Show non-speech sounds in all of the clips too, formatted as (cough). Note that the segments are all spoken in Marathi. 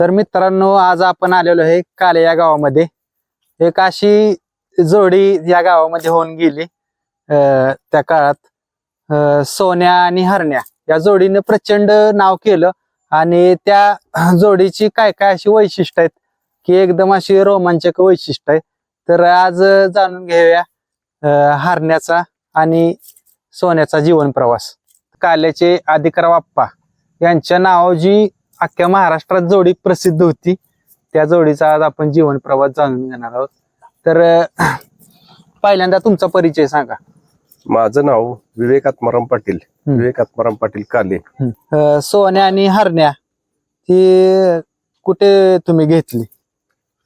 तर मित्रांनो आज आपण आलेलो आहे काले या गावामध्ये. एक अशी जोडी या गावामध्ये होऊन गेली त्या काळात. सोन्या आणि हरण्या या जोडीने प्रचंड नाव केलं आणि त्या जोडीची काय काय अशी वैशिष्ट्य आहेत की एकदम अशी रोमांचक वैशिष्ट्य आहे तर आज जाणून घेऊया हरण्याचा आणि सोन्याचा जीवन प्रवास काल्याचे अधिकार बाप्पा यांच्या नाव जी अख्ख्या महाराष्ट्रात जोडी प्रसिद्ध होती. त्या जोडीचा आज आपण जीवन प्रवास जाणून घेणार आहोत. तर पहिल्यांदा तुमचा परिचय सांगा. माझं नाव विवेक आत्माराम पाटील. विवेक आत्माराम पाटील काले. सोन्या आणि हरण्या ती कुठे तुम्ही घेतली?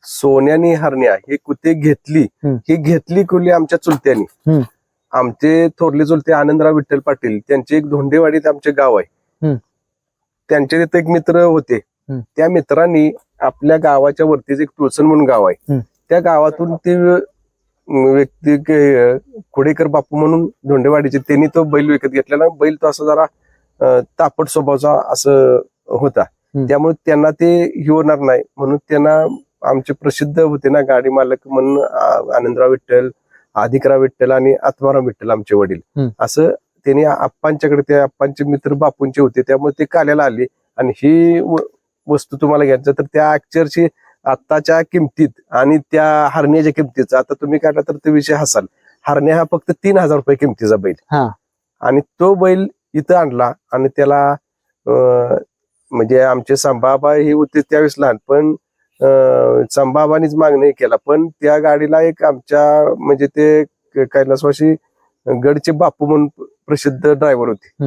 सोन्यानी हरण्या हे कुठे घेतली. ही घेतली कुली आमच्या चुलत्यानी. आमचे थोरले चुलते आनंदराव विठ्ठल पाटील. त्यांचे एक धोंडेवाडीत आमचे गाव आहे. त्यांचे तिथे एक मित्र होते. त्या मित्रांनी आपल्या गावाच्या वरतीच एक तुळसण म्हणून गाव आहे. त्या गावातून ते व्यक्ती के- खुडेकर बापू म्हणून धोंडेवाडीचे त्यांनी तो बैल विकत घेतलेला बैल तो असा जरा तापट स्वभावाचा असं होता. त्यामुळे त्यांना ते हे होणार नाही म्हणून त्यांना आमचे प्रसिद्ध होते ना गाडी मालक म्हणून आनंदराव विठ्ठल अधिकराव विठ्ठल आणि आत्माराम विठ्ठल आमचे वडील. असं त्यांनी आप्पांच्याकडे ते आप्पांचे मित्र बापूंचे होते त्यामुळे ते काल्याला आले. आणि ही वस्तू तुम्हाला घ्यायचं तर त्या अक्षरशी आत्ताच्या किमतीत आणि त्या हरण्याच्या किमतीचा आता तुम्ही काढला तर ते विषय हसाल. हरण्या हा फक्त तीन हजार रुपये किमतीचा बैल. हा. आणि तो बैल इथं आणला आणि त्याला म्हणजे आमचे संभाबा हे होते त्यावेळेस लहान पण संभाबानीच मागणी केला. पण त्या गाडीला एक आमच्या म्हणजे ते क- कैलासवासी गडचे बापू म्हणून प्रसिद्ध ड्रायव्हर होते.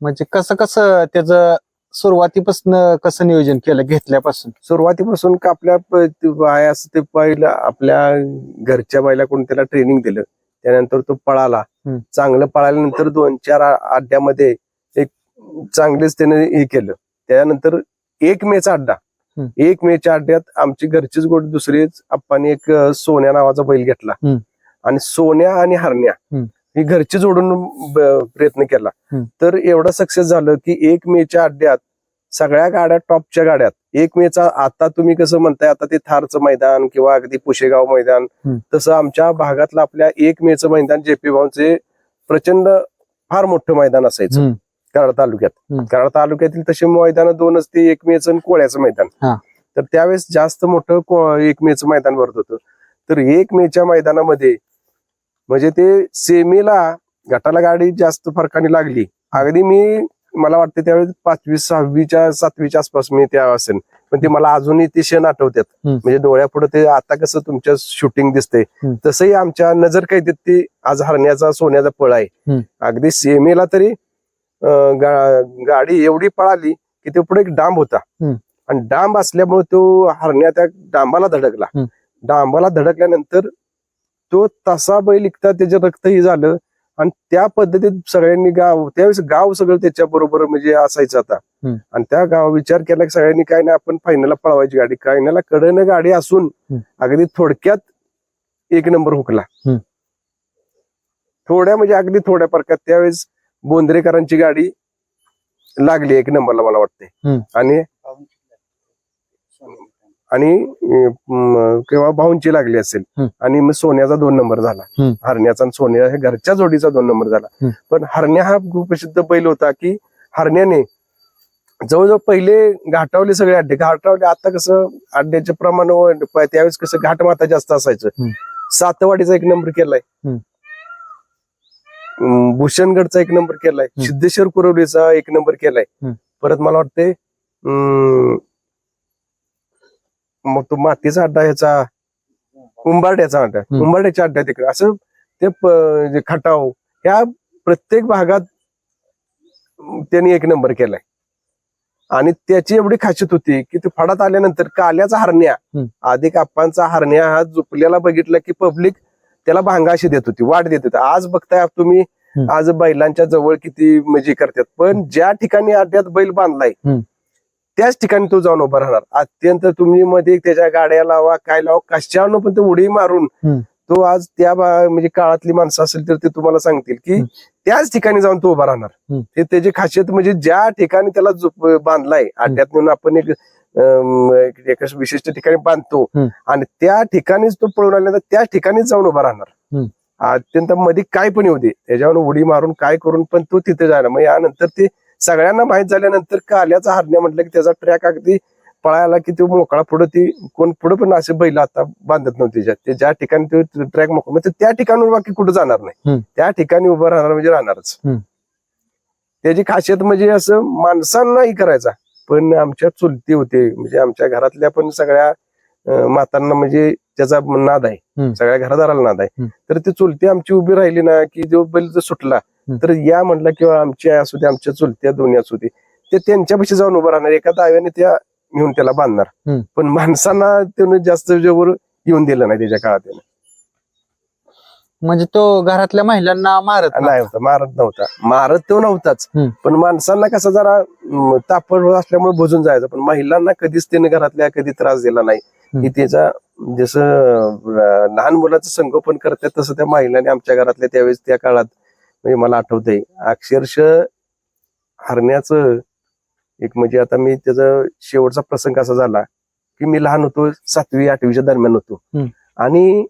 म्हणजे कसं कसं त्याचं सुरुवातीपासून कसं नियोजन केलं घेतल्यापासून? सुरुवातीपासून का आपल्या प- ते बाय असं ते पहिलं आपल्या घरच्या बायला कोणी त्याला ट्रेनिंग दिलं. त्यानंतर तो पळाला. हम्म. चांगलं पळाल्यानंतर दोन चार आ- अड्ड्यामध्ये एक चांगलेच त्याने हे केलं. त्यानंतर एक मेचा अड्डा. हम्म. एक मेच्या अड्ड्यात आमची घरचीच गोड दुसरीच आप्पानी एक अं, सोन्या नावाचा बैल घेतला. हम्म. आणि सोन्या आणि हरण्या. हम्म. ही घरची जोडून प्रयत्न केला. तर एवढं सक्सेस झालं की एक मेच्या अड्ड्यात सगळ्या गाड्या टॉपच्या गाड्यात एक मेचा आता तुम्ही कसं म्हणताय आता ते थारचं मैदान किंवा अगदी पुशेगाव मैदान. तसं आमच्या भागातलं आपल्या एक मेचं मैदान जेपी भाऊचे प्रचंड फार मोठं मैदान असायचं. कराड तालुक्यात. कराड तालुक्यातील तसे मैदान दोनच ते एक मेचं आणि कोळ्याचं मैदान. तर त्यावेळेस जास्त मोठं एक मेचं मैदान भरत होतं तर एक मेच्या मैदानामध्ये म्हणजे ते सेमीला गटाला गाडी जास्त फरकाने लागली अगदी मी मला वाटतं त्यावेळेस पाचवी सहावीच्या सातवीच्या आसपास मी त्या असेल पण ते मला अजूनही ते क्षण आठवतात. म्हणजे डोळ्यापुढे ते आता कसं तुमच्या शूटिंग दिसते. तसंही आमच्या नजर काय देत ते आज हरण्याचा सोन्याचा पळ आहे. अगदी सेमीला तरी गाडी एवढी पळाली की ते पुढे एक डांब होता. आणि डांब असल्यामुळे तो हरण्या त्या डांबाला धडकला. डांबाला धडकल्यानंतर तो तसा बैल इकता त्याचे रक्तही झालं आणि त्या पद्धतीत सगळ्यांनी गाव त्यावेळेस गाव सगळं त्याच्या बरोबर म्हणजे असायचं आता. आणि त्या गाव विचार केला की सगळ्यांनी काय नाही आपण फायनलला पळवायची गाडी फायनलला कडनं गाडी असून. अगदी थोडक्यात एक नंबर हुकला. थोड्या म्हणजे अगदी थोड्या प्रकारात त्यावेळेस बोंद्रेकरांची गाडी लागली एक नंबरला मला वाटते. आणि आणि किंवा भाऊंची लागली असेल. आणि मग सोन्याचा दोन नंबर झाला. हरण्याचा आणि सोन्या हे घरच्या जोडीचा दोन नंबर झाला. पण हरण्या हा प्रसिद्ध बैल होता की हरण्याने जवळजवळ पहिले घाटावले सगळे अड्डे घाटावले आता कसं अड्ड्याचे प्रमाण त्यावेळेस कसं घाट माता जास्त असायचं. सातवाडीचा एक नंबर केलाय भूषणगडचा एक नंबर केलाय. सिद्धेश्वर कुरवलीचा एक नंबर केलाय. परत मला वाटते मग तो मातीचा अड्डा ह्याचा उंबारड्याचा अड्डा. उंबारड्याच्या अड्डा तिकडे असं ते खटाव ह्या प्रत्येक भागात त्यांनी एक नंबर केलाय आणि त्याची एवढी खासियत होती की ते फडात आल्यानंतर काल्याचा हरण्या हम्म. अधिक आप्पांचा हरण्या हा झुपल्याला बघितलं की पब्लिक त्याला भांगाशी देत होती वाट देत होती आज बघताय तुम्ही. आज बैलांच्या जवळ किती मजी करतात पण ज्या ठिकाणी अड्ड्यात बैल बांधलाय. त्याच ठिकाणी तो जाऊन उभा राहणार अत्यंत तुम्ही मध्ये त्याच्या गाड्या लावा काय लावा कशानं पण ते उडी मारून. तो आज त्या म्हणजे काळातली माणसं असेल तर ते तुम्हाला सांगतील की. त्याच ठिकाणी जाऊन तो उभा राहणार. ते त्याची खासियत म्हणजे ज्या ठिकाणी त्याला बांधलाय अड्ड्यात नेऊन आपण एक एका विशिष्ट ठिकाणी बांधतो. आणि त्या ठिकाणीच तो पळून आल्यानंतर त्या ठिकाणीच जाऊन उभा राहणार. अत्यंत मध्ये काय पण येऊ दे त्याच्यावर उडी मारून काय करून पण तो तिथे जाणार मग यानंतर ते सगळ्यांना माहीत झाल्यानंतर काल्याचा हरण्या म्हटलं की त्याचा ट्रॅक अगदी पळायला की तो मोकळा पुढे ती कोण पुढे पण असे बैल आता बांधत नव्हते ज्या- ते ज्या ठिकाणी तो ट्रॅक मोकळा ते त्या ठिकाणून बाकी कुठे जाणार नाही. त्या ठिकाणी उभं राहणार म्हणजे राहणारच. त्याची खासियत म्हणजे असं माणसांनाही करायचा पण आमच्या चुलती होते म्हणजे आमच्या घरातल्या पण सगळ्या मातांना म्हणजे त्याचा नाद आहे. सगळ्या घरादाराला नाद आहे. तर ती चुलती आमची उभी राहिली ना की जो बैल जर सुटला. तर या म्हणलं किंवा आमची आई असू दे आमच्या चुलत्या दोन्ही असू दे ते त्यांच्यापाशी जाऊन उभं राहणार एका दाव्याने त्या घेऊन त्याला बांधणार. पण माणसांना त्यानं जास्त जोर येऊन दिलं नाही त्याच्या काळात त्यानं. म्हणजे तो घरातल्या महिलांना मारत नाही नव्हता. होता मारत नव्हता मारत तो नव्हताच. पण माणसांना कसं जरा तापड असल्यामुळे भजून जायचं पण महिलांना कधीच त्याने घरातल्या कधी त्रास दिला नाही. की त्याचा जसं लहान मुलाचं संगोपन करतात तसं त्या महिलांनी आमच्या घरातल्या त्यावेळेस त्या काळात म्हणजे मला आठवतंय. अक्षरशः हरण्याचं एक म्हणजे आता मी त्याचा शेवटचा प्रसंग असा झाला की मी लहान होतो सातवी आठवीच्या दरम्यान होतो. आणि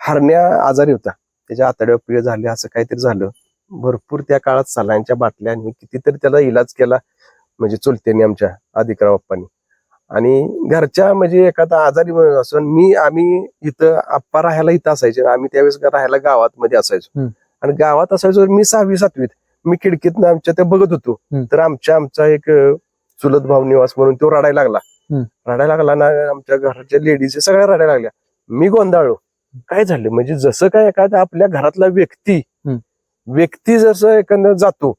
हरण्या आजारी होता. त्याच्या आतड्या पिळ झाले असं काहीतरी झालं. भरपूर त्या काळात सलांच्या बाटल्या आणि कितीतरी त्याला इलाज केला म्हणजे चुलत्याने आमच्या अधिकराव बाप्पांनी. आणि घरच्या म्हणजे एखादा आजारी असून मी आम्ही इथं आप्पा राहायला इथं असायचे. आम्ही त्यावेळेस राहायला गावात मध्ये असायचो. आणि गावात असायचो मी सहावी सातवीत मी खिडकीतनं आमच्या त्या बघत होतो. तर आमच्या आमचा एक चुलत भाऊ निवास म्हणून तो रडायला लागला. रडायला लागला ना आमच्या घराच्या लेडीज सगळ्या रडायला लागल्या मी गोंधळलो काय झालं म्हणजे जसं काय एखादा आपल्या घरातला व्यक्ती. व्यक्ती जसं एखादं जातो.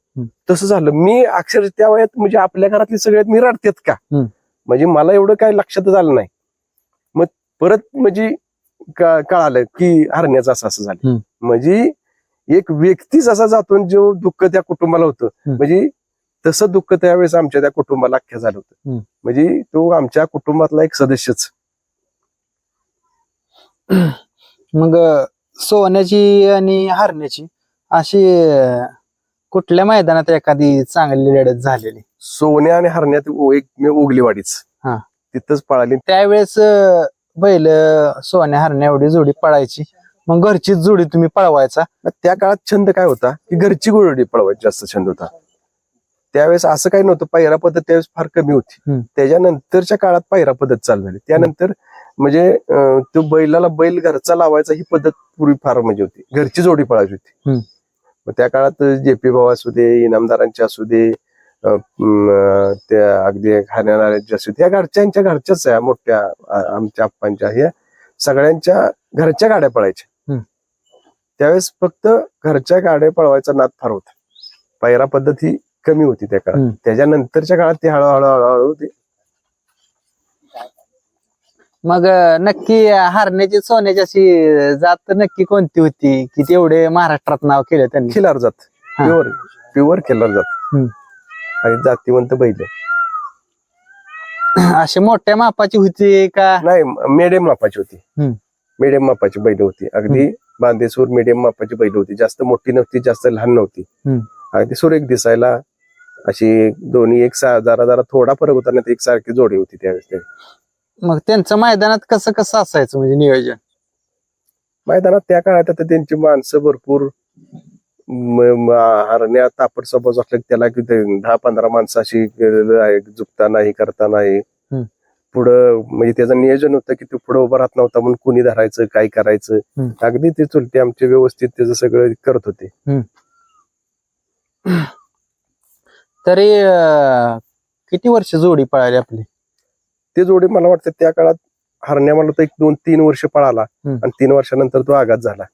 तसं झालं मी अक्षर त्या वयात म्हणजे आपल्या घरातली सगळ्यात मी रडतेत का. म्हणजे मला एवढं काय लक्षात आलं नाही मग परत म्हणजे कळालं की हरण्याचं असं असं झालं. म्हणजे एक व्यक्तीच असा जातो जो दुःख त्या कुटुंबाला होतं. म्हणजे तसं दुःख त्यावेळेस आमच्या त्या कुटुंबाला अख्ख्या झालं होतं. म्हणजे तो आमच्या कुटुंबातला एक सदस्यच. मग सोन्याची आणि हरण्याची अशी कुठल्या मैदानात एखादी चांगली लढत झालेली? सोन्या आणि हरण्यात एक मी उगलीवाडीच. हा. तिथंच पळाली. त्यावेळेस बैल सोन्या हरण्या एवढी जोडी पळायची. मग घरचीच जोडी तुम्ही पळवायचा. त्या काळात छंद काय होता? की घरची गुरुडी पळवायची जास्त छंद होता. त्यावेळेस असं काही नव्हतं. पायरा पद्धत त्यावेळेस फार कमी होती. त्याच्यानंतरच्या काळात पायरा पद्धत चालू झाली. त्यानंतर म्हणजे तो बैलाला बैल घरचा लावायचा ही पद्धत पूर्वी फार म्हणजे होती. घरची जोडी पळायची होती. मग त्या काळात जेपी भाऊ असू दे इनामदारांचे असू दे त्या अगदी खाण्याचे असू दे या घरच्यांच्या घरच्याच आहे मोठ्या आमच्या आप्पांच्या ह्या सगळ्यांच्या घरच्या गाड्या पळायच्या. त्यावेळेस फक्त घरच्या गाड्या पळवायचा नाद फार होता. पायरा पद्धत ही कमी होती त्या काळात. त्याच्यानंतरच्या काळात ती हळूहळू हळूहळू ती मग नक्की हरण्याची सोन्याची अशी जात नक्की कोणती होती? की तेवढे महाराष्ट्रात नाव केलं त्यांनी? खिलार जात. प्युअर प्युअर खिलार जात. आणि जातीवंत बैल. अशी मोठ्या मापाची होती का? नाही मिडियम मापाची होती. मिडियम मापाची बैल होती. अगदी बांदेसूर मिडियम मापाची बैल होती जास्त मोठी नव्हती जास्त लहान नव्हती हम्म. अगदी सुरेख दिसायला अशी दोन्ही एक जरा जरा थोडा फरक होता ना एक सारखी जोडी होती त्यावेळेस. मग त्यांचं मैदानात कसं कसं असायचं म्हणजे नियोजन मैदानात त्या काळात आता त्यांची माणसं भरपूर हरण्या तापड सपोज असल्या की त्याला दहा पंधरा माणसं अशी झुकता नाही करता नाही. पुढं म्हणजे त्याचं नियोजन होतं की तो पुढं उभं राहत नव्हता म्हणून कुणी धरायचं काय करायचं. अगदी ते चुलते आमचे व्यवस्थित त्याचं सगळं करत होते तरी किती वर्ष जोडी पळाली आपली ते जोडी मला वाटतं त्या काळात हरण्या मला तर एक दोन तीन वर्ष पळाला. आणि तीन वर्षानंतर तो आघात झाला.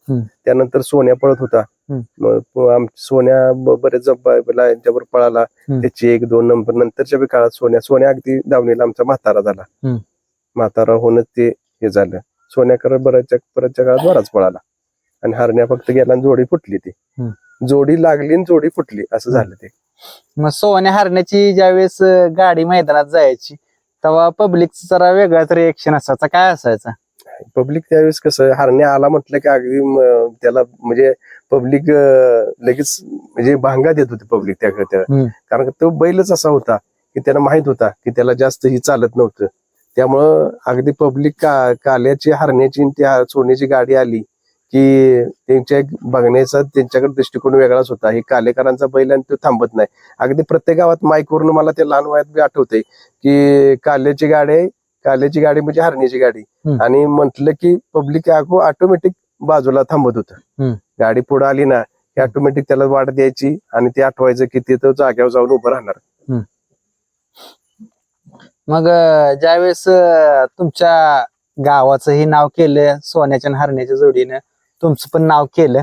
त्यानंतर सोन्या पळत होता. मग आम- सोन्या ब- बरेच जब- यांच्यावर पळाला. हम्म. त्याची एक दोन नंबर नंतरच्या बी काळात सोन्या सोन्या अगदी दावणीला आमचा म्हातारा झाला. हम्म. म्हातारा होणं ते हे झालं. सोन्याकर बऱ्याचच्या बऱ्याचच्या काळात बराच पळाला. आणि हरण्या फक्त गेला आणि जोडी फुटली ती. जोडी लागली आणि जोडी फुटली असं झालं ते. मग सोन्या हरण्याची ज्यावेळेस अं, गाडी मैदानात जायची तेव्हा पब्लिक जरा वेगळाच रिएक्शन असायचा. काय असायचा? पब्लिक त्यावेळेस कसं हरण्या आला म्हटलं की अगदी त्याला म्हणजे पब्लिक लगेच म्हणजे भांगा देत होती पब्लिक त्या. कारण तो बैलच असा होता की त्याला माहीत होता की त्याला जास्त ही चालत नव्हतं. त्यामुळं अगदी पब्लिक का काल्याची हरण्याची त्या सोन्याची गाडी आली की त्यांच्या बघण्याचा त्यांच्याकडे दृष्टिकोन वेगळाच होता. हे कालेकरांचा बैल आणि तो थांबत नाही. अगदी प्रत्येक गावात माईकवरून मला ते लहान वयात बी आठवते की काल्याची गाडी काल्याची गाडी म्हणजे हरण्याची गाडी. हम्म. आणि म्हटलं की पब्लिक ऑटोमॅटिक बाजूला थांबत होतं. हम्म. गाडी पुढे आली ना की ऑटोमॅटिक त्याला वाट द्यायची आणि ते आठवायचं की तिथं जाग्यावर जाऊन उभं राहणार. मग अं, ज्यावेळेस अं, तुमच्या गावाचंही नाव केलं सोन्याच्या आणि हरण्याच्या जोडीनं तुमचं पण नाव केलं.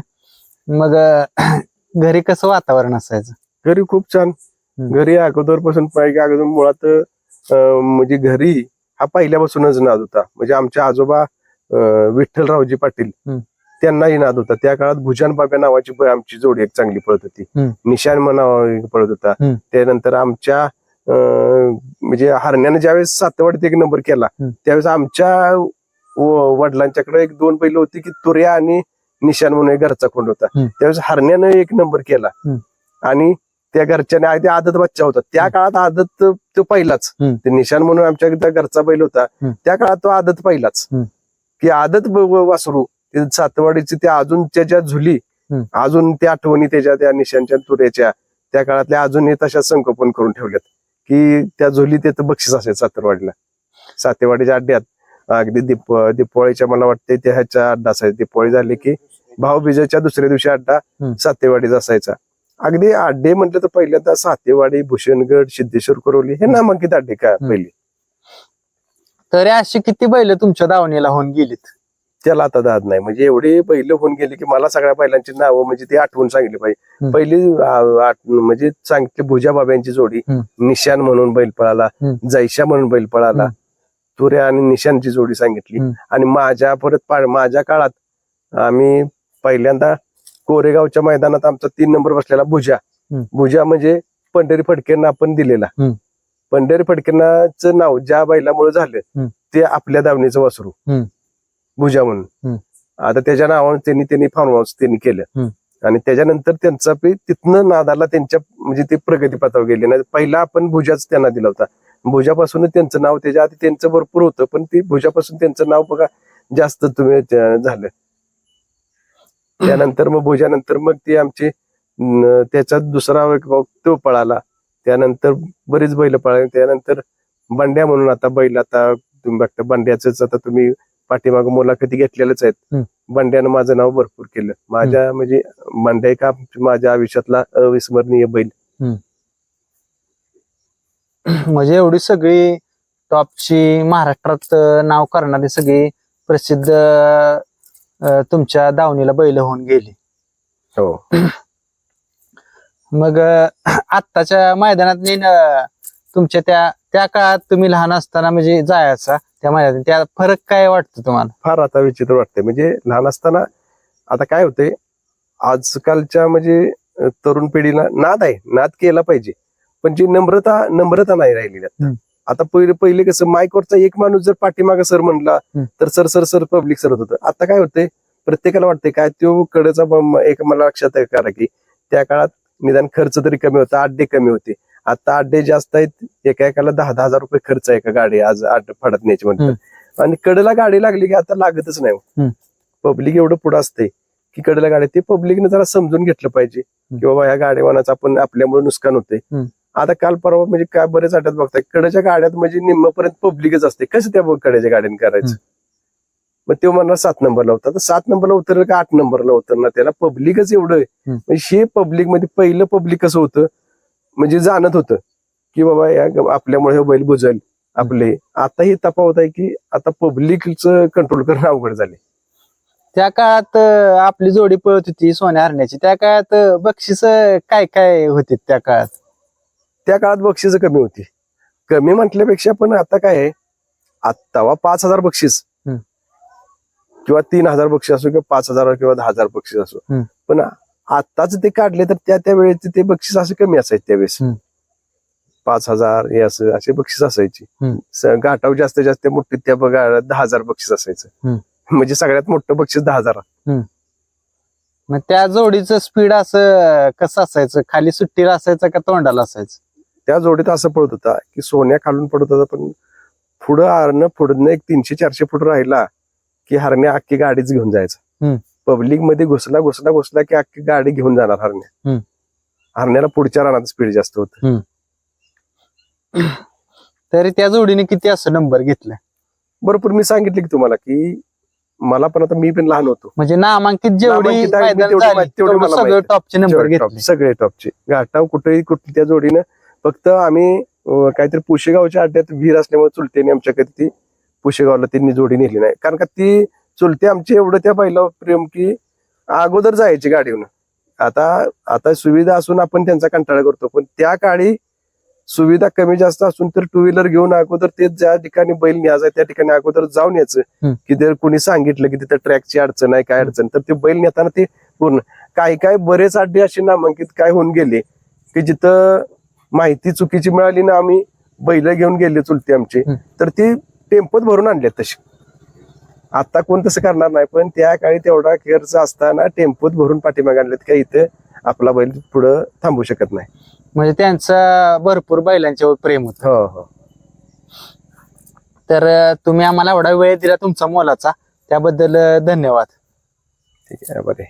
मग अं, (clears throat) घरी कसं वातावरण असायचं? घरी खूप छान. हम्म. घरी अगोदरपासून पाहिजे अगोदर मुळात अं, म्हणजे घरी हा पहिल्यापासूनच नाद होता म्हणजे आमचे आजोबा विठ्ठलरावजी पाटील. त्यांनाही नाद होता त्या काळात भुजान बाब्या नावाची आमची जोडी एक चांगली पळत होती. निशान नाव पळत होता. त्यानंतर आमच्या म्हणजे हरण्याने ज्यावेळेस सातवाडीत एक नंबर केला. त्यावेळेस आमच्या वडिलांच्याकडे एक दोन बैल होती की तुर्या आणि निशान म्हणून घरचा कोंड होता. त्यावेळेस हरण्यानं एक नंबर केला. आणि त्या घरच्याने आधी आदत बच्चा होता त्या काळात आदत तो तो पहिलाच. ते निशान म्हणून आमच्या इथं घरचा बैल होता. त्या काळात तो आदत पहिलाच. की आदत वासरू ते सातवाडीची त्या अजून त्याच्या झुली. अजून त्या आठवणी त्याच्या त्या निशांच्या तुऱ्याच्या त्या काळातल्या अजूनही तशा संगोपन करून ठेवल्यात की त्या झुली तिथं बक्षीस असायचं सातरवाडीला सातेवाडीच्या अड्ड्यात अगदी दीप दीपावळीच्या मला वाटते त्या ह्याच्या अड्डा असायचा दीपावळी झाली की भाऊबीजेच्या दुसऱ्या दिवशी अड्डा. सातेवाडीचा असायचा अगदी अड्डे म्हटलं तर पहिल्यांदा सातेवाडी भूषणगड सिद्धेश्वर करोली हे नामांकित अड्डे का. पहिली तरी अशी किती बैल तुमच्या दावणीला होऊन गेलीत त्याला आता दाद नाही म्हणजे एवढे बैल होऊन गेले की मला सगळ्या बैलांची नावं म्हणजे ती आठवून सांगली पाहिजे. पहिली म्हणजे सांगितली भुजा बाब्यांची जोडी. निशान म्हणून बैल पळाला. जैशा म्हणून बैल पळाला. तुऱ्या आणि निशानची जोडी सांगितली. आणि माझ्या परत माझ्या काळात आम्ही पहिल्यांदा कोरेगावच्या मैदानात आमचा तीन नंबर बसलेला भुजा. भुजा म्हणजे पंढरी फडकेंना आपण दिलेला. पंढरी फडकेंनाचं नाव ज्या बैलामुळे झालं. ते आपल्या दावणीचं वासरू. भुजा म्हणून. आता त्याच्या नावानं त्यांनी त्यांनी फार्म हाऊस त्यांनी केलं. आणि त्याच्यानंतर त्यांचा पे तिथनं नादाला त्यांच्या म्हणजे ते प्रगतीपथावर गेले नाही पहिला आपण भुजाच त्यांना दिला होता भुजापासूनच त्यांचं नाव त्याच्या आधी त्यांचं भरपूर होतं पण ती भुजापासून त्यांचं नाव बघा जास्त तुम्ही झालं त्यानंतर मग भुजानंतर मग ती आमची त्याचा दुसरा तो पळाला. त्यानंतर बरीच बैल पळाली. त्यानंतर बंड्या म्हणून आता बैल आता तुम्ही बघता बंड्याच आता तुम्ही पाठीमाग मुलाखती घेतलेल्याच आहेत. बंड्यानं माझं नाव भरपूर केलं. माझ्या म्हणजे बंड्या एक आम- माझ्या आयुष्यातला अविस्मरणीय बैल. (clears throat) म्हणजे एवढी सगळी टॉपची महाराष्ट्रात नाव करणारी सगळी प्रसिद्ध अं, तुमच्या दावणीला बैल होऊन गेली. हो. (clears throat) मग अं, (clears throat) आत्ताच्या मैदानात नी, अं, तुमच्या त्या त्या काळात तुम्ही लहान असताना म्हणजे जायचा त्या मैदानात त्या फरक काय वाटतं तुम्हाला? फार आता विचित्र वाटतंय. म्हणजे लहान असताना आता काय होतंय आजकालच्या म्हणजे अ, तरुण पिढीला नाद आहे. नाद केला पाहिजे. पण जी नम्रता नम्रता नाही राहिलेली आता. हम्म. आता पहिले पहिले कसं माईकवरचा एक माणूस जर पाठीमागे सर म्हणला. तर सर सर सर पब्लिक सरत होतं. आता काय होतंय प्रत्येकाला वाटतंय काय तो कडेचा एक मला लक्षात आहे करा की त्या काळात निदान खर्च तरी कमी होता अड्डे कमी होते. आता अड्डे जास्त आहेत एका एकाला दहा दहा हजार रुपये खर्च आहे का गाडी आज अड्डे फडत न्यायची म्हणतात आणि कडेला गाडी लागली की आता लागतच नाही. पब्लिक एवढं पुढं असते की कडेला गाडी ते पब्लिकने जरा समजून घेतलं पाहिजे. की बाबा या गाडीवानाचं आपण आपल्यामुळे नुकसान होते. आता काल परवा म्हणजे काय बरेच आठवत बघताय. कडेच्या गाड्यात म्हणजे निम्मपर्यंत पब्लिकच असते. कसं त्या कडेच्या गाड्याने करायचं. मग तो म्हणला सात नंबरला होता. तर सात नंबरला उतरलं का आठ नंबरला उतरणार त्याला पब्लिकच एवढं. म्हणजे हे पब्लिकमध्ये पहिलं पब्लिक कसं होतं? म्हणजे जाणत होतं की बाबा या आपल्यामुळे हे बैल बुजेल. आपले. आता ही तफावत आहे की आता पब्लिकचं कंट्रोल करणं अवघड झाले त्या काळात आपली जोडी पळत होती सोन्या हरण्याची. त्या काळात बक्षीस काय काय होते त्या काळात? त्या काळात बक्षीस कमी होती. कमी म्हटल्यापेक्षा पण आता काय आहे? आत्तावा पाच हजार बक्षीस. किंवा तीन हजार बक्षीस असो किंवा पाच हजार किंवा दहा हजार बक्षीस असो. पण आत्ताच ते काढले तर त्या त्या वेळेचे ते बक्षीस असे कमी असायचे त्यावेळेस. पाच हजार हे असं असे बक्षीस असायची. घाटाव जास्तीत जास्त मोठी त्या बघा दहा हजार बक्षीस असायचं. म्हणजे सगळ्यात मोठं बक्षीस दहा हजार मग त्या जोडीचं स्पीड असं कसं असायचं? खाली सुट्टीला असायचं का तोंडाला असायचं? त्या जोडीत असं पडत होता की सोन्या खालून पडत होता पण पुढं हरणं पुढं एक तीनशे चारशे फूट राहिला की हरण्या अख्खी गाडीच घेऊन जायचा. पब्लिकमध्ये घुसला घुसला घुसला की अख्खी गाडी घेऊन जाणार हरण्या. हरण्याला पुढच्या रानात स्पीड जास्त होत. तरी त्या जोडीने किती असं नंबर घेतलाय भरपूर मी सांगितले की तुम्हाला की मला पण आता मी पण लहान होतो. म्हणजे नामांकित जेवढी तेवढी मला सगळं. टॉपचे नंबर सगळे top- घेतले. सगळे टॉपचे घाटाव कुठेही कुठे त्या जोडीनं फक्त आम्ही काहीतरी पुशेगावच्या अड्ड्यात विहीर असल्यामुळे चुलतेने आमच्या कधी ती पुशेगावला त्यांनी जोडी नेली नाही. कारण का ती चुलते आमचे एवढं त्या बैलावर प्रेम की अगोदर जायची गाडीवरून. आता आता सुविधा असून आपण त्यांचा कंटाळा करतो. पण त्या काळी सुविधा कमी जास्त असून तर टू व्हीलर घेऊन अगोदर ते ज्या ठिकाणी बैल न्यायचा त्या ठिकाणी अगोदर जाऊन यायचं. की जर कोणी सांगितलं की तिथं ट्रॅकची अडचण आहे काय अडचण तर ते बैल नेताना ते पूर्ण काही काही बरेच अड्डे असे नामांकित काय होऊन गेले. की जिथं माहिती चुकीची मिळाली ना आम्ही बैल घेऊन गेले चुलते आमचे. तर ती टेम्पोत भरून आणल्यात तशी आता कोण तसं करणार नाही पण त्या काळी तेवढा खर्च असताना टेम्पोत भरून पाठीमागे आणलेत का इथं आपला बैल पुढं थांबू शकत नाही. म्हणजे त्यांचं भरपूर बैलांच्यावर प्रेम होत. हो हो. तर अं, तुम्ही आम्हाला एवढा वेळ दिला तुमचा मोलाचा त्याबद्दल अं, धन्यवाद. ठीक आहे बरे